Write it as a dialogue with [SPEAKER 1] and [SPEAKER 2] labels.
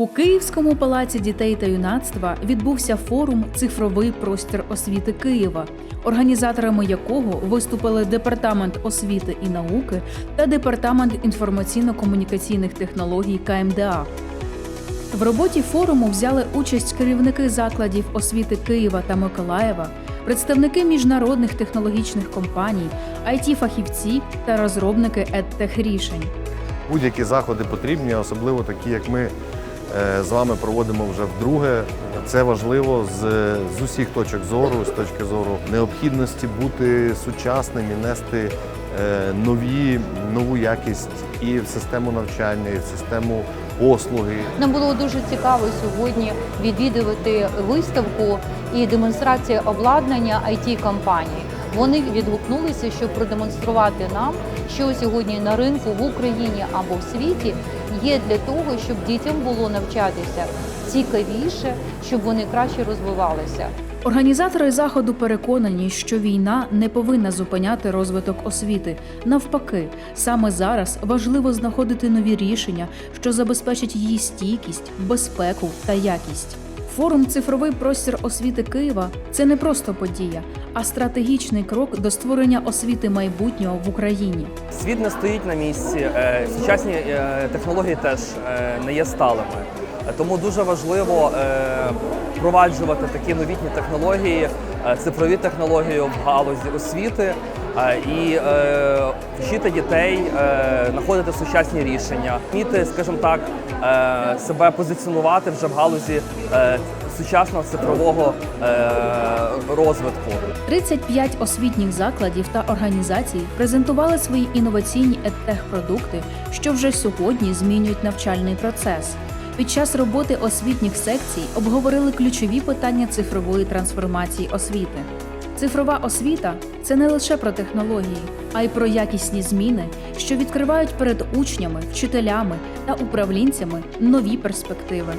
[SPEAKER 1] У Київському палаці дітей та юнацтва відбувся форум Цифровий простір освіти Києва, організаторами якого виступили Департамент освіти і науки та Департамент інформаційно-комунікаційних технологій КМДА. В роботі форуму взяли участь керівники закладів освіти Києва та Миколаєва, представники міжнародних технологічних компаній, it фахівці та розробники едтех рішень.
[SPEAKER 2] Будь-які заходи потрібні, особливо такі, як ми з вами проводимо вже вдруге. Це важливо з, з усіх точок зору, з точки зору необхідності бути сучасним і нести е, нові, нову якість і в систему навчання, і в систему послуги.
[SPEAKER 3] Нам було дуже цікаво сьогодні відвідувати виставку і демонстрація обладнання it компаній Вони відгукнулися, щоб продемонструвати нам, що сьогодні на ринку в Україні або в світі є для того, щоб дітям було навчатися цікавіше, щоб вони краще розвивалися.
[SPEAKER 1] Організатори заходу переконані, що війна не повинна зупиняти розвиток освіти. Навпаки, саме зараз важливо знаходити нові рішення, що забезпечать її стійкість, безпеку та якість. Форум Цифровий простір освіти Києва це не просто подія, а стратегічний крок до створення освіти майбутнього в Україні.
[SPEAKER 4] Світ не стоїть на місці. е, Сучасні е, технології теж е, не є сталими. Тому дуже важливо впроваджувати такі новітні технології, цифрові технології в галузі освіти і е, вчити дітей е, знаходити сучасні рішення, вміти, скажімо так, е, себе позиціонувати вже в галузі сучасного цифрового розвитку.
[SPEAKER 1] 35 освітніх закладів та організацій презентували свої інноваційні едтех-продукти, що вже сьогодні змінюють навчальний процес. Під час роботи освітніх секцій обговорили ключові питання цифрової трансформації освіти. Цифрова освіта це не лише про технології, а й про якісні зміни, що відкривають перед учнями, вчителями та управлінцями нові перспективи.